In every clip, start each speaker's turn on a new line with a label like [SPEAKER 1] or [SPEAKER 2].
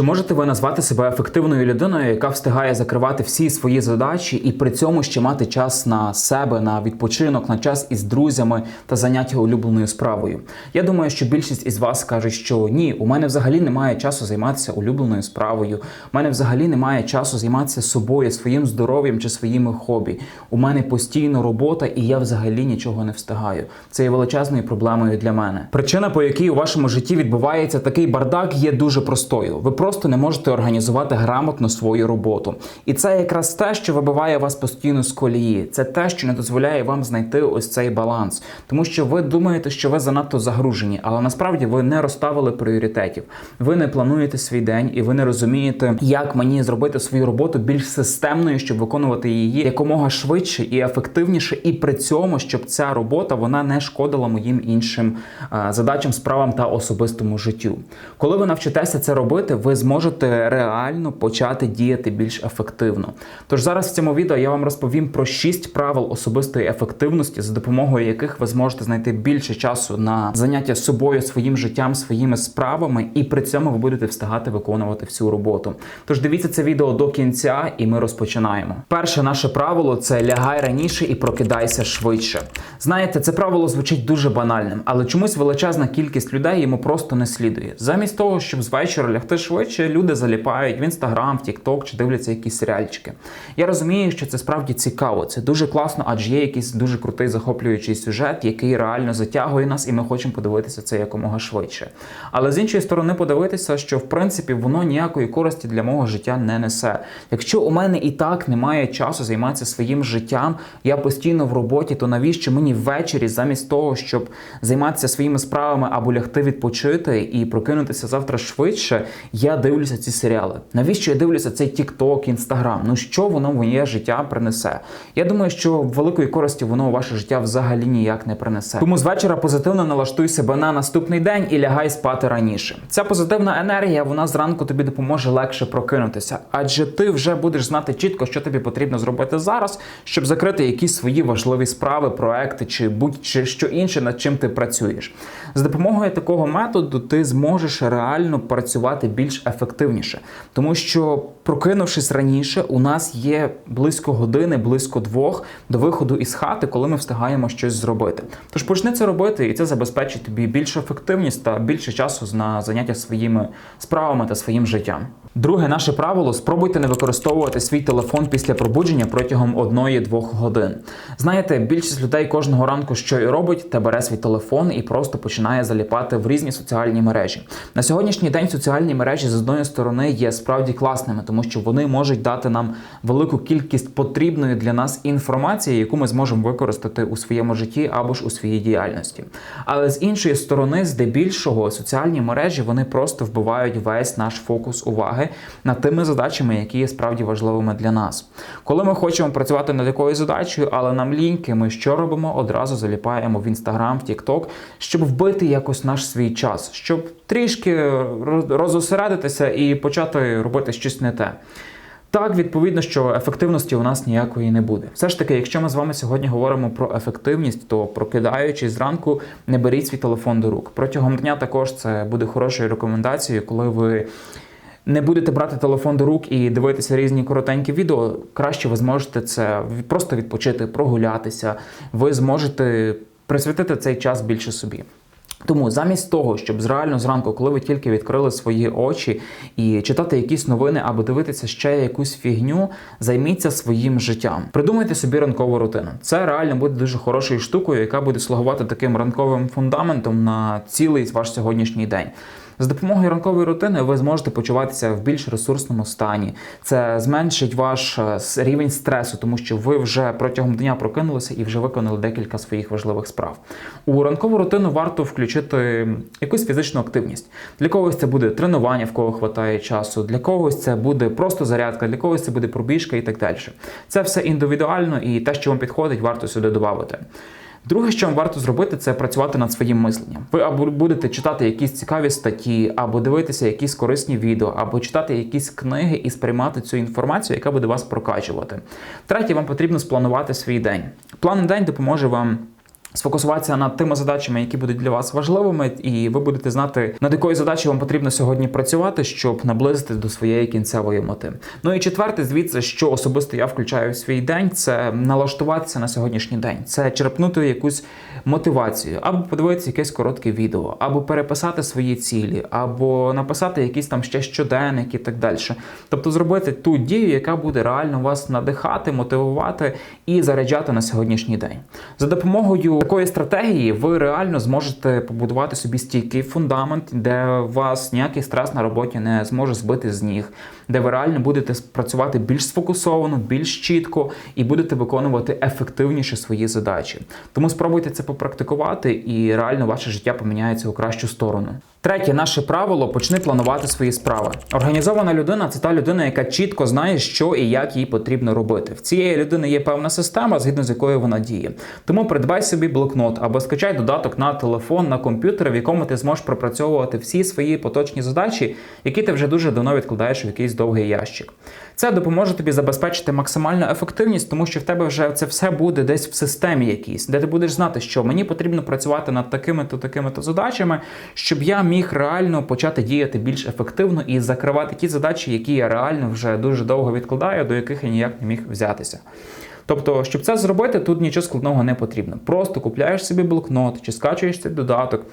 [SPEAKER 1] Чи можете ви назвати себе ефективною людиною, яка встигає закривати всі свої задачі і при цьому ще мати час на себе, на відпочинок, на час із друзями та заняття улюбленою справою? Я думаю, що більшість із вас кажуть, що ні, у мене взагалі немає часу займатися улюбленою справою. У мене взагалі немає часу займатися собою, своїм здоров'ям чи своїми хобі. У мене постійно робота, і я взагалі нічого не встигаю. Це є величезною проблемою для мене. Причина, по якій у вашому житті відбувається такий бардак, є дуже простою. Ви просто не можете організувати грамотно свою роботу. І це якраз те, що вибиває вас постійно з колії. Це те, що не дозволяє вам знайти ось цей баланс. Тому що ви думаєте, що ви занадто загружені, але насправді ви не розставили пріоритетів. Ви не плануєте свій день і ви не розумієте, як мені зробити свою роботу більш системною, щоб виконувати її якомога швидше і ефективніше, і при цьому, щоб ця робота вона не шкодила моїм іншим е, задачам, справам та особистому життю. Коли ви навчитеся це робити, ви зможете реально почати діяти більш ефективно. Тож зараз в цьому відео я вам розповім про 6 правил особистої ефективності, за допомогою яких ви зможете знайти більше часу на заняття собою, своїм життям, своїми справами, і при цьому ви будете встигати виконувати всю роботу. Тож дивіться це відео до кінця, і ми розпочинаємо. Перше наше правило це лягай раніше і прокидайся швидше. Знаєте, це правило звучить дуже банальним, але чомусь величезна кількість людей йому просто не слідує. Замість того, щоб з вечора лягти швидше, люди заліпають в інстаграм, в Тікток чи дивляться якісь серіальчики. Я розумію, що це справді цікаво, це дуже класно, адже є якийсь дуже крутий захоплюючий сюжет, який реально затягує нас, і ми хочемо подивитися це якомога швидше. Але з іншої сторони, подивитися, що в принципі воно ніякої користі для мого життя не несе. Якщо у мене і так немає часу займатися своїм життям, я постійно в роботі, то навіщо мені ввечері, замість того, щоб займатися своїми справами або лягти відпочити і прокинутися завтра швидше, я дивлюся ці серіали. Навіщо я дивлюся цей TikTok, Instagram? Ну що воно моє життя принесе? Я думаю, що великої користі воно ваше життя взагалі ніяк не принесе. Тому з вечора позитивно налаштуй себе на наступний день і лягай спати раніше. Ця позитивна енергія вона зранку тобі допоможе легше прокинутися, адже ти вже будеш знати чітко, що тобі потрібно зробити зараз, щоб закрити якісь свої важливі справи, проекти чи будь-що інше, над чим ти працюєш. З допомогою такого методу ти зможеш реально працювати більш ефективніше, тому що прокинувшись раніше, у нас є близько години, близько двох до виходу із хати, коли ми встигаємо щось зробити. Тож почни це робити, і це забезпечить тобі більшу ефективність та більше часу на заняття своїми справами та своїм життям. Друге наше правило: спробуйте не використовувати свій телефон після пробудження протягом 1-2 годин. Знаєте, більшість людей кожного ранку що і робить, те бере свій телефон і просто починає заліпати в різні соціальні мережі. На сьогоднішній день соціальні мережі з одної сторони є справді класними, тому що вони можуть дати нам велику кількість потрібної для нас інформації, яку ми зможемо використати у своєму житті або ж у своїй діяльності. Але з іншої сторони, здебільшого, соціальні мережі вони просто вбивають весь наш фокус уваги над тими задачами, які є справді важливими для нас. Коли ми хочемо працювати над якоюсь задачею, але нам ліньки, ми що робимо? Одразу заліпаємо в інстаграм, в Тікток, щоб вбити якось наш свій час, щоб трішки розосередитися і почати робити щось не те. Так, відповідно, що ефективності у нас ніякої не буде. Все ж таки, якщо ми з вами сьогодні говоримо про ефективність, то прокидаючись зранку, не беріть свій телефон до рук. Протягом дня також це буде хорошою рекомендацією, коли ви. Не будете брати телефон до рук і дивитися різні коротенькі відео. Краще ви зможете це просто відпочити, прогулятися. Ви зможете присвятити цей час більше собі. Тому замість того, щоб реально зранку, коли ви тільки відкрили свої очі і читати якісь новини або дивитися ще якусь фігню, займіться своїм життям. Придумайте собі ранкову рутину. Це реально буде дуже хорошою штукою, яка буде слугувати таким ранковим фундаментом на цілий ваш сьогоднішній день. З допомогою ранкової рутини ви зможете почуватися в більш ресурсному стані. Це зменшить ваш е, рівень стресу, тому що ви вже протягом дня прокинулися і вже виконали декілька своїх важливих справ. У ранкову рутину варто включити якусь фізичну активність. Для когось це буде тренування, в кого хватає часу, для когось це буде просто зарядка, для когось це буде пробіжка і так далі. Це все індивідуально і те, що вам підходить, варто сюди додати. Друге, що вам варто зробити, це працювати над своїм мисленням. Ви або будете читати якісь цікаві статті, або дивитися якісь корисні відео, або читати якісь книги і сприймати цю інформацію, яка буде вас прокачувати. Третє, вам потрібно спланувати свій день. План день допоможе вам. Сфокусуватися над тими задачами, які будуть для вас важливими, і ви будете знати, над якою задачею вам потрібно сьогодні працювати, щоб наблизити до своєї кінцевої мети. Ну і четверте, звідси, що особисто я включаю в свій день, це налаштуватися на сьогоднішній день, це черпнути якусь мотивацію, або подивитися якесь коротке відео, або переписати свої цілі, або написати якісь там ще щоденник і так далі. Тобто зробити ту дію, яка буде реально вас надихати, мотивувати і заряджати на сьогоднішній день. За допомогою такої стратегії ви реально зможете побудувати собі стійкий фундамент, де вас ніякий стрес на роботі не зможе збити з ніг, де ви реально будете працювати більш сфокусовано, більш чітко і будете виконувати ефективніше свої задачі. Тому спробуйте це попрактикувати, і реально ваше життя поміняється у кращу сторону. Третє наше правило почни планувати свої справи. Організована людина це та людина, яка чітко знає, що і як їй потрібно робити. В цієї людини є певна система, згідно з якою вона діє. Тому придбай собі блокнот або скачай додаток на телефон, на комп'ютер, в якому ти зможеш пропрацьовувати всі свої поточні задачі, які ти вже дуже давно відкладаєш в якийсь довгий ящик. Це допоможе тобі забезпечити максимальну ефективність, тому що в тебе вже це все буде десь в системі якійсь, де ти будеш знати, що мені потрібно працювати над такими-то такими-то задачами, щоб я міг реально почати діяти більш ефективно і закривати ті задачі, які я реально вже дуже довго відкладаю, до яких я ніяк не міг взятися. Тобто, щоб це зробити, тут нічого складного не потрібно. Просто купляєш собі блокнот чи скачуєш цей додаток.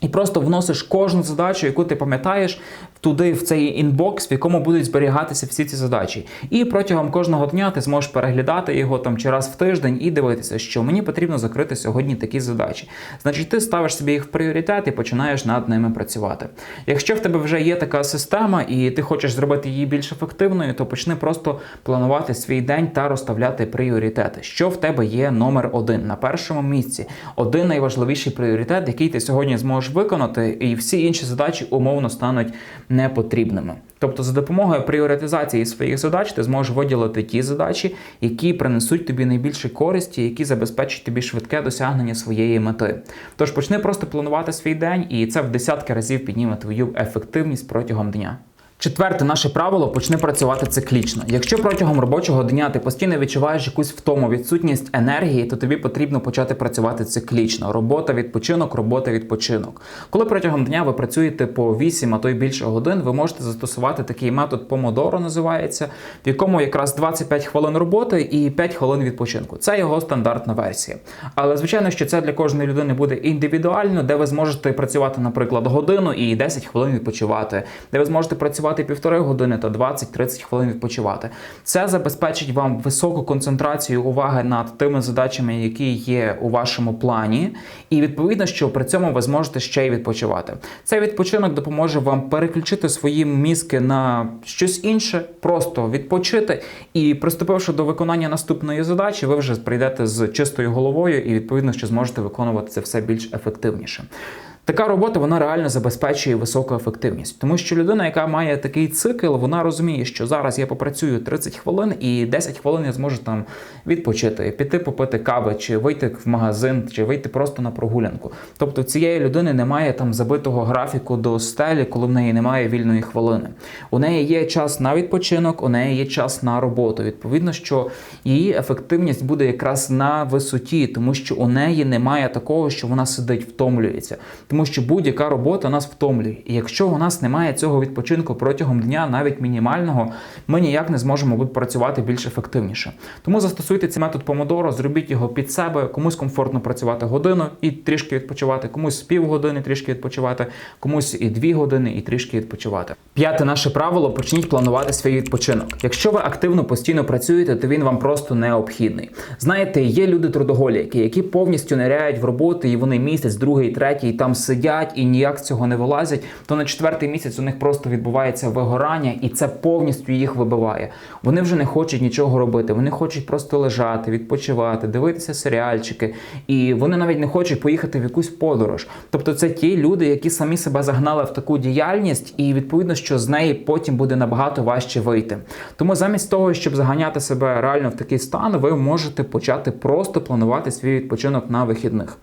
[SPEAKER 1] І просто вносиш кожну задачу, яку ти пам'ятаєш, туди в цей інбокс, в якому будуть зберігатися всі ці задачі. І протягом кожного дня ти зможеш переглядати його там чи раз в тиждень і дивитися, що мені потрібно закрити сьогодні такі задачі. Значить, ти ставиш собі їх в пріоритет і починаєш над ними працювати. Якщо в тебе вже є така система і ти хочеш зробити її більш ефективною, то почни просто планувати свій день та розставляти пріоритети. Що в тебе є номер один на першому місці? Один найважливіший пріоритет, який ти сьогодні зможеш виконати, і всі інші задачі умовно стануть непотрібними. Тобто, за допомогою пріоритизації своїх задач ти зможеш виділити ті задачі, які принесуть тобі найбільше користі, які забезпечать тобі швидке досягнення своєї мети. Тож почни просто планувати свій день, і це в десятки разів підніме твою ефективність протягом дня. Четверте наше правило почни працювати циклічно. Якщо протягом робочого дня ти постійно відчуваєш якусь втому, відсутність енергії, то тобі потрібно почати працювати циклічно. Робота, відпочинок, робота, відпочинок. Коли протягом дня ви працюєте по 8, а то й більше годин, ви можете застосувати такий метод Помодоро, називається, в якому якраз 25 хвилин роботи і 5 хвилин відпочинку. Це його стандартна версія. Але звичайно, що це для кожної людини буде індивідуально, де ви зможете працювати, наприклад, годину і 10 хвилин відпочивати, де ви зможете працювати працювати півтори години, то 20-30 хвилин відпочивати. Це забезпечить вам високу концентрацію уваги над тими задачами, які є у вашому плані, і відповідно, що при цьому ви зможете ще й відпочивати. Цей відпочинок допоможе вам переключити свої мізки на щось інше, просто відпочити. І приступивши до виконання наступної задачі, ви вже прийдете з чистою головою і відповідно, що зможете виконувати це все більш ефективніше. Така робота вона реально забезпечує високу ефективність, тому що людина, яка має такий цикл, вона розуміє, що зараз я попрацюю 30 хвилин і 10 хвилин я зможу там відпочити, піти попити кави, чи вийти в магазин, чи вийти просто на прогулянку. Тобто цієї людини немає там забитого графіку до стелі, коли в неї немає вільної хвилини. У неї є час на відпочинок, у неї є час на роботу. Відповідно, що її ефективність буде якраз на висоті, тому що у неї немає такого, що вона сидить, втомлюється тому що будь-яка робота нас втомлює. І якщо у нас немає цього відпочинку протягом дня, навіть мінімального, ми ніяк не зможемо працювати більш ефективніше. Тому застосуйте цей метод помодоро, зробіть його під себе, комусь комфортно працювати годину і трішки відпочивати, комусь півгодини трішки відпочивати, комусь і дві години і трішки відпочивати. П'яте наше правило почніть планувати свій відпочинок. Якщо ви активно постійно працюєте, то він вам просто необхідний. Знаєте, є люди трудоголіки, які повністю ниряють в роботи, і вони місяць, другий, третій там сидять і ніяк цього не вилазять, то на четвертий місяць у них просто відбувається вигорання, і це повністю їх вибиває. Вони вже не хочуть нічого робити. Вони хочуть просто лежати, відпочивати, дивитися серіальчики, і вони навіть не хочуть поїхати в якусь подорож. Тобто, це ті люди, які самі себе загнали в таку діяльність, і відповідно, що з неї потім буде набагато важче вийти. Тому замість того, щоб заганяти себе реально в такий стан, ви можете почати просто планувати свій відпочинок на вихідних.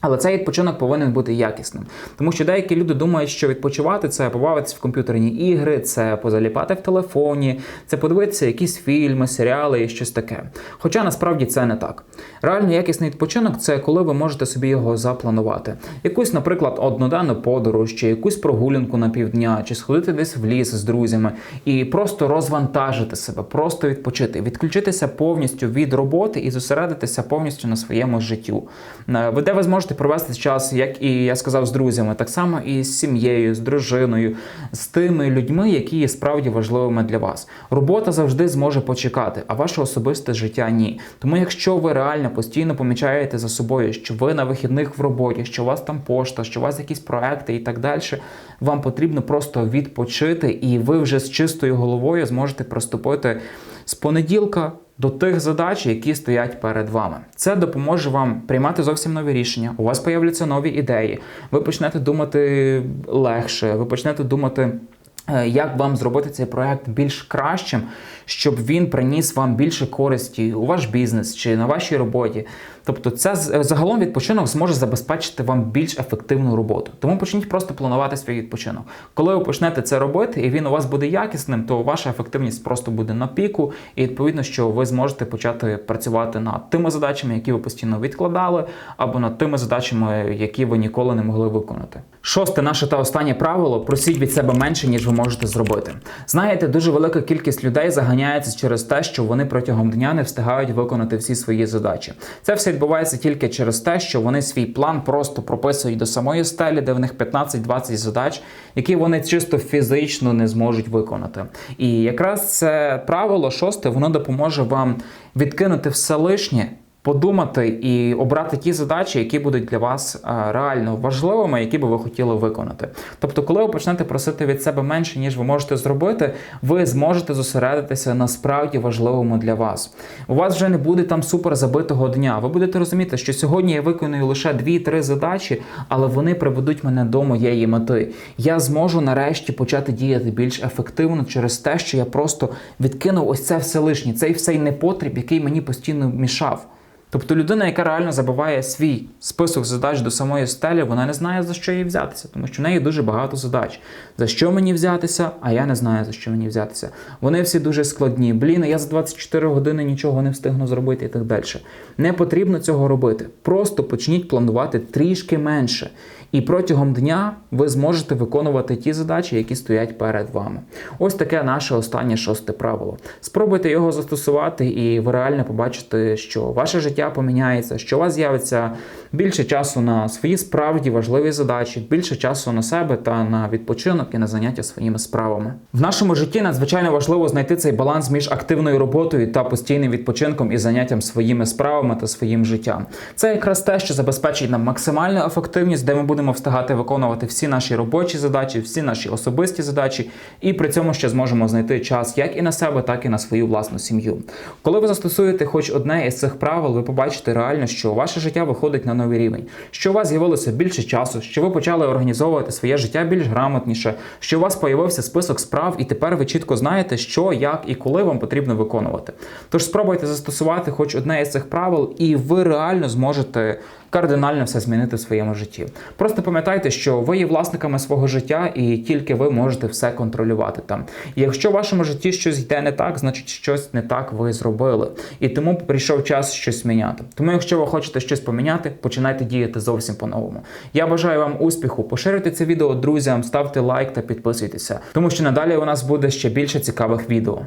[SPEAKER 1] Але цей відпочинок повинен бути якісним, тому що деякі люди думають, що відпочивати це побавитися в комп'ютерні ігри, це позаліпати в телефоні, це подивитися якісь фільми, серіали і щось таке. Хоча насправді це не так. Реально якісний відпочинок це коли ви можете собі його запланувати. Якусь, наприклад, одноденну подорож, чи якусь прогулянку на півдня, чи сходити десь в ліс з друзями і просто розвантажити себе, просто відпочити, відключитися повністю від роботи і зосередитися повністю на своєму життю. Е, Де ви зможете провести час, як і я сказав, з друзями, так само і з сім'єю, з дружиною, з тими людьми, які є справді важливими для вас. Робота завжди зможе почекати, а ваше особисте життя ні. Тому, якщо ви реально постійно помічаєте за собою, що ви на вихідних в роботі, що у вас там пошта, що у вас якісь проекти і так далі, вам потрібно просто відпочити, і ви вже з чистою головою зможете приступити з понеділка до тих задач, які стоять перед вами. Це допоможе вам приймати зовсім нові рішення. У вас появляться нові ідеї. Ви почнете думати легше, ви почнете думати. Е, Як вам зробити цей проект більш кращим, щоб він приніс вам більше користі у ваш бізнес чи на вашій роботі? Тобто, це з- загалом відпочинок зможе забезпечити вам більш ефективну роботу. Тому почніть просто планувати свій відпочинок. Коли ви почнете це робити, і він у вас буде якісним, то ваша ефективність просто буде на піку, і відповідно, що ви зможете почати працювати над тими задачами, які ви постійно відкладали, або над тими задачами, які ви ніколи не могли виконати. Шосте, наше та останнє правило: просіть від себе менше, ніж ви можете зробити. Знаєте, дуже велика кількість людей заганяється через те, що вони протягом дня не встигають виконати всі свої задачі. Це все відбувається тільки через те, що вони свій план просто прописують до самої стелі, де в них 15-20 задач, які вони чисто фізично не зможуть виконати. І якраз це правило шосте, воно допоможе вам відкинути все лишнє. Подумати і обрати ті задачі, які будуть для вас реально важливими, які би ви хотіли виконати. Тобто, коли ви почнете просити від себе менше, ніж ви можете зробити, ви зможете зосередитися на справді важливому для вас. У вас вже не буде там супер забитого дня. Ви будете розуміти, що сьогодні я виконую лише 2-3 задачі, але вони приведуть мене до моєї мети. Я зможу нарешті почати діяти більш ефективно через те, що я просто відкинув ось це все лишнє, цей всей непотріб, який мені постійно мішав. Тобто людина, яка реально забиває свій список задач до самої стелі, вона не знає за що їй взятися, тому що в неї дуже багато задач. За що мені взятися, а я не знаю за що мені взятися. Вони всі дуже складні. Блін, я за 24 години нічого не встигну зробити і так далі. Не потрібно цього робити. Просто почніть планувати трішки менше. І протягом дня ви зможете виконувати ті задачі, які стоять перед вами. Ось таке наше останнє шосте правило. Спробуйте його застосувати, і ви реально побачите, що ваше життя поміняється, що у вас з'явиться більше часу на свої справді важливі задачі, більше часу на себе та на відпочинок і на заняття своїми справами. В нашому житті надзвичайно важливо знайти цей баланс між активною роботою та постійним відпочинком і заняттям своїми справами та своїм життям. Це якраз те, що забезпечить нам максимальну ефективність, де ми будемо встигати виконувати всі наші робочі задачі, всі наші особисті задачі, і при цьому ще зможемо знайти час як і на себе, так і на свою власну сім'ю. Коли ви застосуєте хоч одне із цих правил, ви побачите реально, що ваше життя виходить на новий рівень, що у вас з'явилося більше часу, що ви почали організовувати своє життя більш грамотніше, що у вас появився список справ, і тепер ви чітко знаєте, що, як і коли вам потрібно виконувати. Тож спробуйте застосувати хоч одне із цих правил, і ви реально зможете кардинально все змінити в своєму житті. Просто пам'ятайте, що ви є власниками свого життя, і тільки ви можете все контролювати там. Якщо в вашому житті щось йде не так, значить щось не так ви зробили. І тому прийшов час щось міняти. Тому, якщо ви хочете щось поміняти, починайте діяти зовсім по-новому. Я бажаю вам успіху. Поширюйте це відео друзям, ставте лайк та підписуйтеся, тому що надалі у нас буде ще більше цікавих відео.